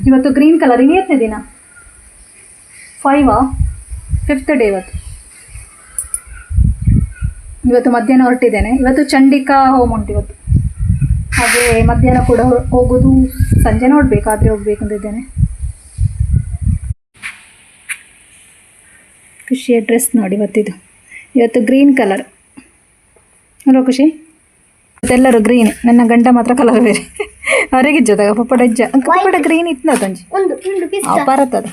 ಇವತ್ತು green colour ಇನ್ನೆತ್ತನೇ ದಿನ? ಫೈವಾ fifth day ಇವತ್ತು. ಇವತ್ತು ಮಧ್ಯಾಹ್ನ ಹೊರಟಿದ್ದೇನೆ. ಇವತ್ತು ಚಂಡಿಕಾ ಹೋಮ್ ಉಂಟು ಇವತ್ತು. ಹಾಗೆ ಮಧ್ಯಾಹ್ನ ಕೂಡ ಹೋಗೋದು ಸಂಜೆ ನೋಡಬೇಕಾದ್ರೆ ಹೋಗ್ಬೇಕಂತಿದ್ದೇನೆ ಖುಷಿಯ ಡ್ರೆಸ್ ನೋಡಿ ಇವತ್ತಿದು. ಇವತ್ತು ಗ್ರೀನ್ ಕಲರ್ ಅಲ್ವಾ ಖುಷಿ? ಇವತ್ತೆಲ್ಲರೂ ಗ್ರೀನ್ ನನ್ನ ಗಂಡ ಮಾತ್ರ ಕಲರ್ ಬೇರೆ. ಅವರಿಗೆ ಜೊತೆಗ ಪಪ್ಪಡ ಅಜ್ಜ ಪಪ್ಪಡ ಗ್ರೀನ್ ಇತ್ತು ತಂಜಿ ಒಂದು ಅದ.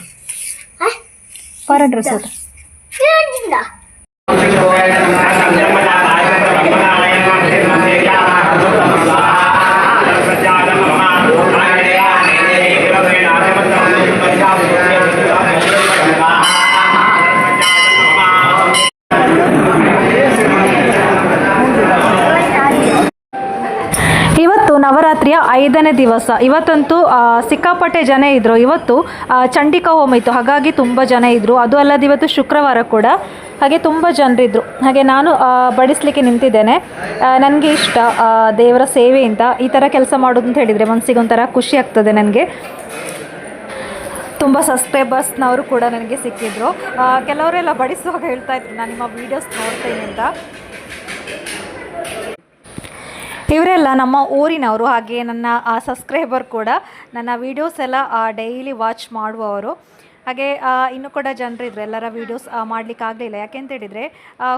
ಪರ ಡ್ರೆಸ್ ಅದು ನವರಾತ್ರಿಯ ಐದನೇ ದಿವಸ. ಇವತ್ತಂತೂ ಸಿಕ್ಕಾಪಟ್ಟೆ ಜನ ಇದ್ದರು ಇವತ್ತು ಚಂಡಿಕಾ ಹೋಮ ಇತ್ತು. ಹಾಗಾಗಿ ತುಂಬ ಜನ ಇದ್ದರು ಅದು ಅಲ್ಲದೆ ಇವತ್ತು ಶುಕ್ರವಾರ ಕೂಡ. ಹಾಗೆ ತುಂಬ ಜನರಿದ್ದರು ಹಾಗೆ ನಾನು ಬಡಿಸ್ಲಿಕ್ಕೆ ನಿಂತಿದ್ದೇನೆ. ನನಗೆ ಇಷ್ಟ ದೇವರ ಸೇವೆಯಿಂದ ಈ ಥರ ಕೆಲಸ ಮಾಡೋದು ಅಂತ ಹೇಳಿದರೆ ಮನಸ್ಸಿಗೆ ಒಂಥರ ಖುಷಿ ಆಗ್ತದೆ ನನಗೆ. ತುಂಬ ಸಬ್ಸ್ಕ್ರೈಬರ್ಸ್ನವರು ಕೂಡ ನನಗೆ ಸಿಕ್ಕಿದ್ರು. ಕೆಲವರೆಲ್ಲ ಬಡಿಸುವಾಗ ಹೇಳ್ತಾ ಇದ್ರು, ನಾನು ನಿಮ್ಮ ವೀಡಿಯೋಸ್ ನೋಡ್ತೇನೆ ಅಂತ. ಇವರೆಲ್ಲ ನಮ್ಮ ಊರಿನವರು ಹಾಗೆ ನನ್ನ ಸಬ್ಸ್ಕ್ರೈಬರ್ ಕೂಡ ನನ್ನ ವೀಡಿಯೋಸ್ ಎಲ್ಲ ಡೈಲಿ ವಾಚ್ ಮಾಡುವವರು. ಹಾಗೆ ಇನ್ನು ಕೂಡ ಜನರಿದ್ರು ಎಲ್ಲರ ವೀಡಿಯೋಸ್ ಮಾಡಲಿಕ್ಕೆ ಆಗಲಿಲ್ಲ ಯಾಕೆಂತ ಹೇಳಿದರೆ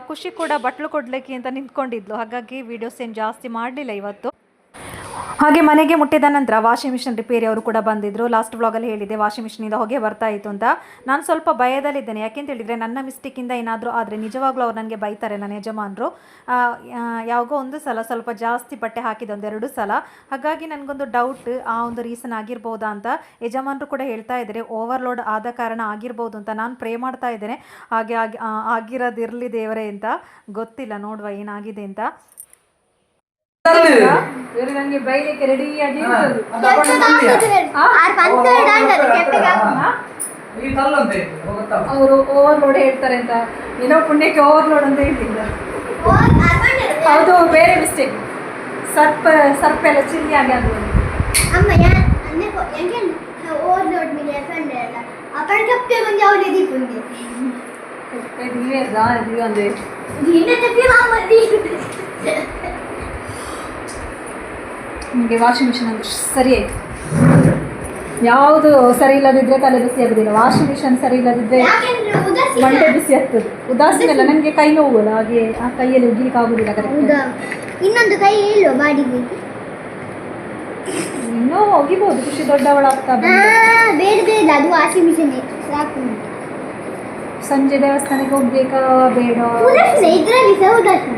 ಖುಷಿ ಕೂಡ ಬಟ್ಲು ಕೊಡಲಿಕ್ಕೆ ಅಂತ ನಿಂತ್ಕೊಂಡಿದ್ಲು. ಹಾಗಾಗಿ ವೀಡಿಯೋಸ್ ಏನು ಜಾಸ್ತಿ ಮಾಡಲಿಲ್ಲ ಇವತ್ತು. ಹಾಗೆ ಮನೆಗೆ ಮುಟ್ಟಿದ ನಂತರ ವಾಷಿಂಗ್ ಮಿಷಿನ್ ರಿಪೇರಿ ಅವರು ಕೂಡ ಬಂದಿದ್ದರು ಲಾಸ್ಟ್ ವ್ಲಾಗಲ್ಲಿ ಹೇಳಿದೆ, ವಾಷಿಂಗ್ ಮಿಷಿನಿಂದ ಹೊಗೆ ಬರ್ತಾ ಇತ್ತು ಅಂತ. ನಾನು ಸ್ವಲ್ಪ ಭಯದಲ್ಲಿದ್ದೇನೆ. ಯಾಕೆಂತ ಹೇಳಿದರೆ ನನ್ನ ಮಿಸ್ಟೇಕಿಂದ ಏನಾದರೂ ಆದರೆ ನಿಜವಾಗ್ಲೂ ಅವ್ರು ನನಗೆ ಬೈತಾರೆ ನನ್ನ ಯಜಮಾನರು. ಯಾವಾಗೋ ಒಂದು ಸಲ ಸ್ವಲ್ಪ ಜಾಸ್ತಿ ಬಟ್ಟೆ ಹಾಕಿದೆ ಒಂದೆರಡು ಸಲ. ಹಾಗಾಗಿ ನನಗೊಂದು ಡೌಟ್ ಆ ಒಂದು ರೀಸನ್ ಆಗಿರ್ಬೋದಾ ಅಂತ ಯಜಮಾನರು ಕೂಡ ಹೇಳ್ತಾ ಇದ್ದಾರೆ. ಓವರ್ಲೋಡ್ ಆದ ಕಾರಣ ಆಗಿರ್ಬೋದು ಅಂತ ನಾನು ಪ್ರೇ ಮಾಡ್ತಾ ಇದ್ದೇನೆ. ಹಾಗೆ ಆಗಿ ಆಗಿರೋದಿರಲಿ ದೇವರೇ ಅಂತ. ಗೊತ್ತಿಲ್ಲ, ನೋಡುವ ಏನಾಗಿದೆ ಅಂತ. ಇವರು ನನಗೆ ಬೈಲಿಕ್ಕೆ ರೆಡಿಯಾಗಿ ಅವರು. ಓವರ್ಲೋಡ್ ಹೇಳ್ತಾರೆ ಅಂತ. ಏನೋ ಪುಣ್ಯಕ್ಕೆ ಓವರ್ಲೋಡ್ ಅಂತ ಹೇಳ್ತಿದ್ದಾರೆ ಹೌದು ಬೇರೆ ಮಿಸ್ಟೇಕ್ ಸರ್ಪ ಸರ್ಪ ಎಲ್ಲ ಚಿಲ್ಲಿ ಆಗಿ ಆಗ್ಬೋದು ಓವರ್ಲೋಡ್ ಮೇಲೆ ಫ್ರೆಂಡ್ ಎಲ್ಲ ಅಪ್ಪನ ಕಪ್ಪೆ ಬಂದು ಅವ್ರು ಎದಿಪ್ ಬಂದು? ಇದು ನೀವೇ ಅಂದ್ರೆ? ನಿಮಗೆ ವಾಷಿಂಗ್ ಮಿಷಿನ್ ಅಂದ್ರೆ ಸರಿ ಆಯಿತು. ಯಾವುದು ಸರಿ ಇಲ್ಲದಿದ್ದರೆ ತಲೆ ಬಿಸಿ ಆಗೋದಿಲ್ಲ. ವಾಷಿಂಗ್ ಮಿಷನ್ ಸರಿ ಇಲ್ಲದಿದ್ದರೆ ಯಾಕೆಂದ್ರೆ ಮಂಡೆ ಬಿಸಿ ಆಗ್ತದೆ. ಉದಾಸೀನ ಅಲ್ಲ ನನಗೆ ಕೈ ನೋವಲ್ಲ ಹಾಗೆ ಆ ಕೈಯಲ್ಲಿ ಉಗಿಲಿಕ್ಕೆ ಆಗೋದಿಲ್ಲ ಕರೆಕ್ಟ್ ಇನ್ನೊಂದು ಕೈ ಹೇಳುವ ಬಾಡಿಗೆ ಇನ್ನೂ ಒಗಿಬಹುದು ಖುಷಿ ದೊಡ್ಡವಳಾಗ್ತಾ ಆ, ಬೇಡ ಬೇಡ ಅದು ವಾಷಿಂಗ್ ಮಿಷನ್ ಸಾಕು ಸಂಜೆ ದೇವಸ್ಥಾನಕ್ಕೆ ಹೋಗ್ಬೇಕಾ ಬೇಡ? ಯಾಕೆಂದ್ರೆ ಇದ್ರಲ್ಲಿ ಸಹ ಉದಾಸೀನ.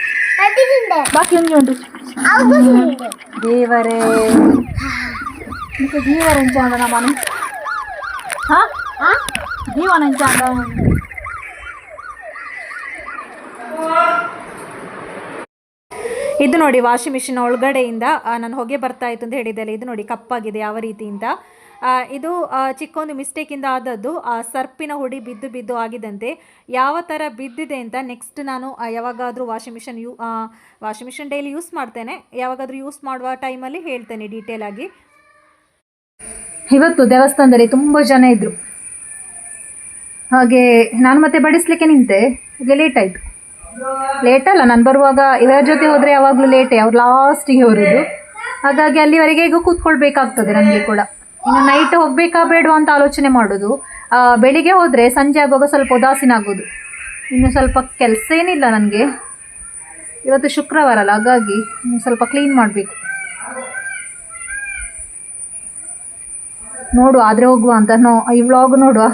ಬಾಕಿ ಉಂಟು ದೇವರೇ. ಮತ್ತೆ ಜೀವರ ಎಂಚಾಂದ ನಮ್ಮನು ಹಾ? ಜೀವನ ಎಂಚಾಂದ ಇದು ನೋಡಿ ವಾಷಿಂಗ್ ಮಿಷಿನ್ ಒಳಗಡೆಯಿಂದ ನಾನು ಹೊಗೆ ಬರ್ತಾ ಇತ್ತು ಅಂತ ಹೇಳಿದ್ದಲ್ಲ ಇದು ನೋಡಿ ಕಪ್ಪಾಗಿದೆ ಯಾವ ರೀತಿಯಿಂದ. ಇದು ಚಿಕ್ಕೊಂದು ಮಿಸ್ಟೇಕಿಂದ ಆದದ್ದು ಸರ್ಪಿನ ಹುಡಿ ಬಿದ್ದು ಬಿದ್ದು ಆಗಿದಂತೆ ಯಾವ ಥರ ಬಿದ್ದಿದೆ ಅಂತ ನೆಕ್ಸ್ಟ್ ನಾನು ಯಾವಾಗಾದರೂ washing machine you washing machine daily use ಮಾಡ್ತೇನೆ. ಯಾವಾಗಾದರೂ ಯೂಸ್ ಮಾಡುವ ಟೈಮಲ್ಲಿ ಹೇಳ್ತೇನೆ ಡೀಟೇಲ್ ಆಗಿ. ಇವತ್ತು ದೇವಸ್ಥಾನದಲ್ಲಿ ತುಂಬ ಜನ ಇದ್ದರು ಹಾಗೆ ನಾನು ಮತ್ತೆ ಬಡಿಸ್ಲಿಕ್ಕೆ ನಿಂತೆ ಈಗ ಲೇಟ್ ಆಯಿತು. ಅಲ್ಲ, ನಾನು ಬರುವಾಗ ಇವರ ಜೊತೆ ಹೋದರೆ ಯಾವಾಗಲೂ ಲೇಟೇ ಅವ್ರು ಲಾಸ್ಟಿಗೆ ಬರೋದು ಹಾಗಾಗಿ ಅಲ್ಲಿವರೆಗೆ ಈಗ ಕೂತ್ಕೊಳ್ಬೇಕಾಗ್ತದೆ ನನಗೆ ಕೂಡ. ಇನ್ನು ನೈಟ್ ಹೋಗಬೇಕಾ ಬೇಡವಾ ಅಂತ ಆಲೋಚನೆ ಮಾಡೋದು. ಬೆಳಿಗ್ಗೆ ಹೋದರೆ ಸಂಜೆ ಆಗುವಾಗ ಸ್ವಲ್ಪ ಉದಾಸೀನ ಆಗೋದು. ಇನ್ನು ಸ್ವಲ್ಪ ಕೆಲಸ ಏನಿಲ್ಲ ನನಗೆ. ಇವತ್ತು ಶುಕ್ರವಾರ ಅಲ್ಲ, ಹಾಗಾಗಿ ಇನ್ನು ಸ್ವಲ್ಪ ಕ್ಲೀನ್ ಮಾಡಬೇಕು. ನೋಡುವ, ಆದರೆ ಹೋಗುವ ಅಂತ. ನೋ, ಈ ವ್ಲಾಗ್ ನೋಡುವ.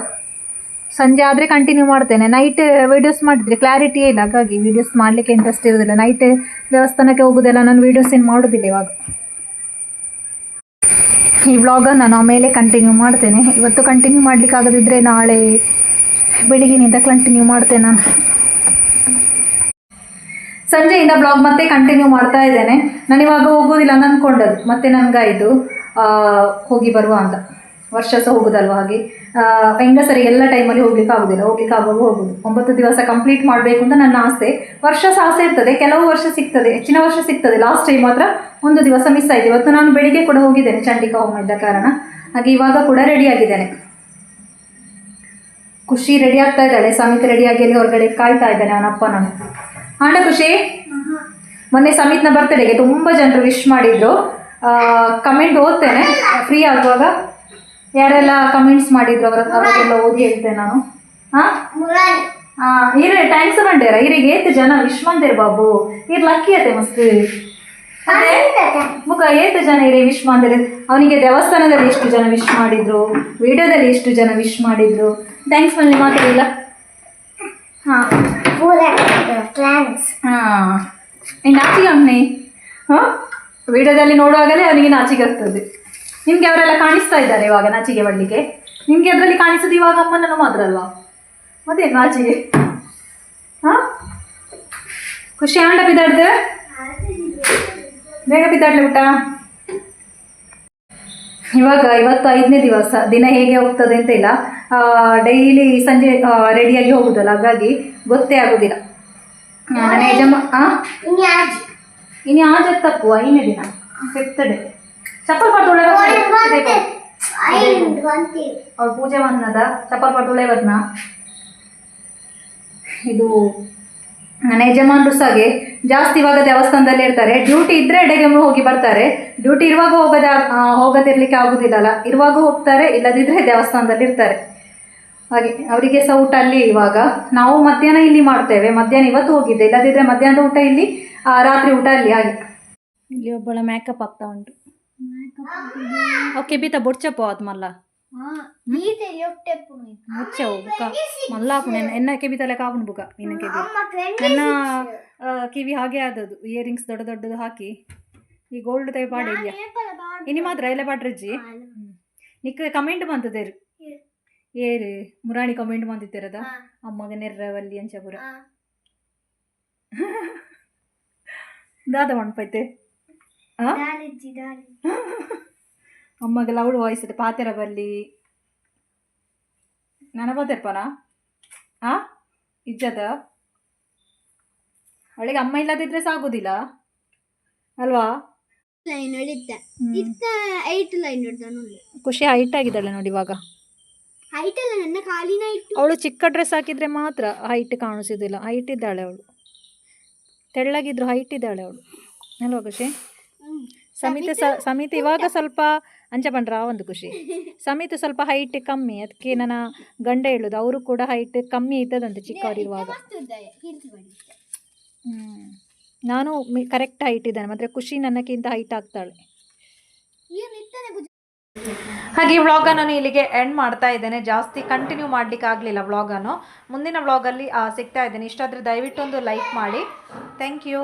ಸಂಜೆ ಆದರೆ ಕಂಟಿನ್ಯೂ ಮಾಡ್ತೇನೆ. ನೈಟ್ ವೀಡಿಯೋಸ್ ಮಾಡಿದರೆ ಕ್ಲಾರಿಟಿಯೇ ಇಲ್ಲ, ಹಾಗಾಗಿ ವೀಡಿಯೋಸ್ ಮಾಡಲಿಕ್ಕೆ ಇಂಟ್ರೆಸ್ಟ್ ಇರೋದಿಲ್ಲ. ನೈಟ್ ದೇವಸ್ಥಾನಕ್ಕೆ ಹೋಗೋದೆಲ್ಲ ನಾನು ವೀಡಿಯೋಸ್ ಏನು ಮಾಡೋದಿಲ್ಲ ಇವಾಗ. ಈ ವ್ಲಾಗನ್ನು ನಾನು ಆಮೇಲೆ ಕಂಟಿನ್ಯೂ ಮಾಡ್ತೇನೆ. ಇವತ್ತು ಕಂಟಿನ್ಯೂ ಮಾಡಲಿಕ್ಕಾಗದಿದ್ದರೆ ನಾಳೆ ಬೆಳಿಗ್ಗೆನಿಂದ ಕಂಟಿನ್ಯೂ ಮಾಡ್ತೇನೆ ನಾನು. ಸಂಜೆಯಿಂದ ಬ್ಲಾಗ್ ಮತ್ತೆ ಕಂಟಿನ್ಯೂ ಮಾಡ್ತಾ ಇದ್ದೇನೆ. ನಾನು ಇವಾಗ ಹೋಗೋದಿಲ್ಲ ಅಂದ್ಕೊಂಡದ್ದು ಮತ್ತೆ ನನಗಾಯಿತು. ಹೋಗಿ ಬರುವ ಅಂತ. ವರ್ಷ ಸಹ ಹೋಗೋದಲ್ವ ಹಾಗೆ. ಹೆಂಗಸರಿ ಎಲ್ಲ ಟೈಮಲ್ಲಿ ಹೋಗ್ಲಿಕ್ಕೆ ಆಗೋದಿಲ್ಲ. ಹೋಗ್ಲಿಕ್ಕೆ ಆಗುವಾಗ ಹೋಗೋದು. ಒಂಬತ್ತು ದಿವಸ ಕಂಪ್ಲೀಟ್ ಮಾಡಬೇಕು ಅಂತ ನನ್ನ ಆಸೆ. ವರ್ಷ ಸಹ ಆಸೆ ಇರ್ತದೆ. ಕೆಲವು ವರ್ಷ ಸಿಗ್ತದೆ. ಹೆಚ್ಚಿನ ವರ್ಷ ಸಿಗ್ತದೆ. ಲಾಸ್ಟ್ ಟೈಮ್ ಮಾತ್ರ ಒಂದು ದಿವಸ ಮಿಸ್ ಆಯಿತು. ಇವತ್ತು ನಾನು ಬೆಳಿಗ್ಗೆ ಕೂಡ ಹೋಗಿದ್ದೇನೆ. ಚಂಡಿಕಾ ಹೋಮ ಇದ್ದ ಕಾರಣ. ಹಾಗೆ ಇವಾಗ ಕೂಡ ರೆಡಿ ಆಗಿದ್ದೇನೆ. ಖುಷಿ ರೆಡಿ ಆಗ್ತಾ ಇದ್ದಾಳೆ. ಸಮಿತ್ ರೆಡಿಯಾಗಿ ಅಲ್ಲಿ ಹೊರಗಡೆ ಕಾಯ್ತಾ ಇದ್ದಾನೆ ಅವನಪ್ಪ ನಾನು. ಆಂಡ ಖುಷಿ? ಮೊನ್ನೆ ಸಮಿತ್ನ ಬರ್ತಡೆಗೆ ತುಂಬ ಜನರು ವಿಶ್ ಮಾಡಿದ್ರು. ಕಮೆಂಟ್ ಓದ್ತೇನೆ. ಫ್ರೀ ಆಗುವಾಗ ಯಾರೆಲ್ಲ ಕಮೆಂಟ್ಸ್ ಮಾಡಿದ್ರು ಅವರ ಅವರಿಗೆಲ್ಲ ಓದಿ ಹೇಳ್ತೇನೆ ನಾನು. ಹಾಂ? ಟೈಮ್ಸ್ ಇರೇ ಥ್ಯಾಂಕ್ಸ್ ಮಂಡೇರ ಇರಿಗೆ ಏತ್ ಜನ ವಿಶ್ ಮಂದಿರ್ ಬಾಬು. ಇರ್ ಲಕ್ಕಿ ಅತೆ ಮಸ್ತಿ. ಮುಖ ಏತ್ ಜನ ಇರಿ ವಿಶ್ ಮಾಡಿದ್ರೆ ಅವನಿಗೆ ದೇವಸ್ಥಾನದಲ್ಲಿ ಎಷ್ಟು ಜನ ವಿಶ್ ಮಾಡಿದ್ರು? ವಿಡಿಯೋದಲ್ಲಿ ಎಷ್ಟು ಜನ ವಿಶ್ ಮಾಡಿದ್ರು? ಥ್ಯಾಂಕ್ಸ್ ಮನೆ ಮಾತಾಡಿಲ್ಲ ಹಾಂ. ಹಾಂ. ನಾಚಿಗೆ ಅವನೇ ಹಾಂ? ವಿಡಿಯೋದಲ್ಲಿ ನೋಡುವಾಗಲೇ ಅವನಿಗೆ ನಾಚಿಗೆ ಆಗ್ತದೆ. ನಿಮಗೆ ಅವರೆಲ್ಲ ಕಾಣಿಸ್ತಾ ಇದ್ದಾರೆ ಇವಾಗ ನಾಚಿಗೆ ಬಡ್ಲಿಕ್ಕೆ ನಿಮಗೆ ಅದರಲ್ಲಿ ಕಾಣಿಸೋದು ಇವಾಗ ಅಮ್ಮನನ್ನು ಮಾತ್ರ ಅಲ್ವಾ? ಮತ್ತೆ ನಾಚಿಗೆ ಹಾಂ? ಖುಷಿ ಆಂಡ ಬಿದ್ದಾಡ್ದೆ ಬೇಗ ಬಿದ್ದಾಡ್ಲಿ ಊಟ. ಇವಾಗ ಇವತ್ತು ಐದನೇ ದಿವಸ ದಿನ ಹೇಗೆ ಹೋಗ್ತದೆ ಅಂತ ಇಲ್ಲ. ಡೈಲಿ ಸಂಜೆ ರೆಡಿಯಾಗಿ ಹೋಗುದಲ್ಲ ಹಾಗಾಗಿ ಗೊತ್ತೇ ಆಗೋದಿಲ್ಲ. ನನ್ನ ಯಜಮ ಹಾಂ ಇನ್ನು ಆಜ್ ತಪ್ಪು ಐದನೇ ದಿನ ಸೆಪ್ತಡೆ ಚಪ್ಪಲ್ ಅಂತೀವಿ ಅವ್ಳು ಪೂಜೆ ಬಂದದ ಚಪ್ಪಲ್ ಪಟ್ಟುಳೆ ಬದ್ನ ಇದು ನನ್ನ ಯಜಮಾನ್ರು ಸಾಗೆ ಜಾಸ್ತಿ ಇವಾಗ ದೇವಸ್ಥಾನದಲ್ಲಿ ಇರ್ತಾರೆ. ಡ್ಯೂಟಿ ಇದ್ರೆ ಎಡೆಗೆ ಹೋಗಿ ಬರ್ತಾರೆ. ಡ್ಯೂಟಿ ಇರುವಾಗ ಹೋಗದ ಆ, ಹೋಗದಿರ್ಲಿಕ್ಕೆ ಆಗುದಿಲ್ಲಲ್ಲ. ಇರುವಾಗ ಹೋಗ್ತಾರೆ ಇಲ್ಲದಿದ್ರೆ ದೇವಸ್ಥಾನದಲ್ಲಿ ಇರ್ತಾರೆ. ಹಾಗೆ ಅವರಿಗೆ ಸಹ ಊಟ ಅಲ್ಲಿ ಇವಾಗ. ನಾವು ಮಧ್ಯಾಹ್ನ ಇಲ್ಲಿ ಮಾಡ್ತೇವೆ. ಮಧ್ಯಾಹ್ನ ಇವತ್ತು ಹೋಗಿದ್ದೆ. ಇಲ್ಲದಿದ್ರೆ ಮಧ್ಯಾಹ್ನದ ಊಟ ಇಲ್ಲಿ ರಾತ್ರಿ ಊಟ ಅಲ್ಲಿ. ಹಾಗೆ. ಇಲ್ಲಿ ಒಬ್ಬಳ ಮೇಕಪ್ ಆಗ್ತಾ ಉಂಟು. ಓಕೆ ಬೀತ ಬೊಡ್ಚಪ್ಪ మళ్ళా ಮುಚ್ಚವು ಬುಕ. ಮಲ್ಲ ಆಪುಣ ಎನ್ನ ಕೆಬಿ ತಲೆ ಕಾಪುಣ ಬುಕ ನಿನ್ನ ಟ್ವೆಂಟಿ ನನ್ನ ಕಿವಿ ಹಾಗೆ ಆದದ್ದು. ಇಯರಿಂಗ್ಸ್ ದೊಡ್ಡ ದೊಡ್ಡದು ಹಾಕಿ. ಈ ಗೋಲ್ಡ್ ತೈ ಪಾಡ ಇಲ್ಲ ಇನಿ ಮಾತ್ರ ಎಲ್ಲ ಪಾಡ್ರಜ್ಜಿ ನಿಕ್ಕ ಕಮೆಂಟ್ ಬಂತದೇರು ಏರು ಮುರಾಣಿ ಕಮೆಂಟ್ ಬಂದಿದ್ದೀರದ ಅಮ್ಮಗ ನೆರ್ರವಲ್ಲಿ ಅಂಚಪುರ ದಾದ ಮಣ್ಪೈತೆ ಅಮ್ಮಗೆ ಲೌಡ್ ವಾಯ್ಸ್ ಇದೆ ಪಾತೆರ ಬರಲಿ ನನ್ನ ಪಾತೆರ್ಪನ? ಆ ಇಜ್ಜದ ಅವಳಿಗೆ ಅಮ್ಮ ಇಲ್ಲದಿದ್ರೆ ಸಾಗುದಿಲ್ಲ? ಅಲ್ವಾ? ಲೈನ್ ಇತ್ತ ಹೈಟ್ ಲೈನ್ ಖುಷಿ ಹೈಟ್ ಆಗಿದ್ದಾಳೆ ನೋಡಿ ಇವಾಗ. ಹೈಟ್ ಅಲ್ಲ ನನ್ನ ಕಾಲಿನ ಅವಳು ಚಿಕ್ಕ ಡ್ರೆಸ್ ಹಾಕಿದ್ರೆ ಮಾತ್ರ ಹೈಟ್ ಕಾಣಿಸೋದಿಲ್ಲ. ಹೈಟ್ ಇದ್ದಾಳೆ ಅವಳು. ತೆಳ್ಳಗಿದ್ರು ಹೈಟ್ ಇದ್ದಾಳೆ ಅವಳು. ಅಲ್ವಾ ಖುಷಿ? ಸಮಿತಿ ಸ ಸಮಿತಿ ಇವಾಗ ಸ್ವಲ್ಪ ಅಂಚ ಬಂಡ್ರ ಒಂದು ಖುಷಿ? ಸಮಿತಿ ಸ್ವಲ್ಪ ಹೈಟ್ ಕಮ್ಮಿ ಅದಕ್ಕೆ ನನ್ನ ಗಂಡ ಹೇಳುದು ಅವರು ಕೂಡ ಹೈಟ್ ಕಮ್ಮಿ ಇದ್ದದಂತೆ ಚಿಕ್ಕವರಿರುವಾಗ ಹ್ಮ್. ನಾನು ಕರೆಕ್ಟ್ ಹೈಟ್ ಇದ್ದಾನೆ ಮಾತ್ರ ಖುಷಿ ನನ್ನಕ್ಕಿಂತ ಹೈಟ್ ಆಗ್ತಾಳೆ. ಹಾಗೆ ಈ ವ್ಲಾಗ ನಾನು ಇಲ್ಲಿಗೆ ಎಂಡ್ ಮಾಡ್ತಾ ಇದ್ದೇನೆ. ಜಾಸ್ತಿ ಕಂಟಿನ್ಯೂ ಮಾಡ್ಲಿಕ್ಕೆ ಆಗಲಿಲ್ಲ ವ್ಲಾಗನ್ನು. ಮುಂದಿನ ವ್ಲಾಗಲ್ಲಿ ಸಿಗ್ತಾ ಇದ್ದೇನೆ. ಇಷ್ಟಾದರೆ ದಯವಿಟ್ಟು ಒಂದು ಲೈಕ್ ಮಾಡಿ. Thank you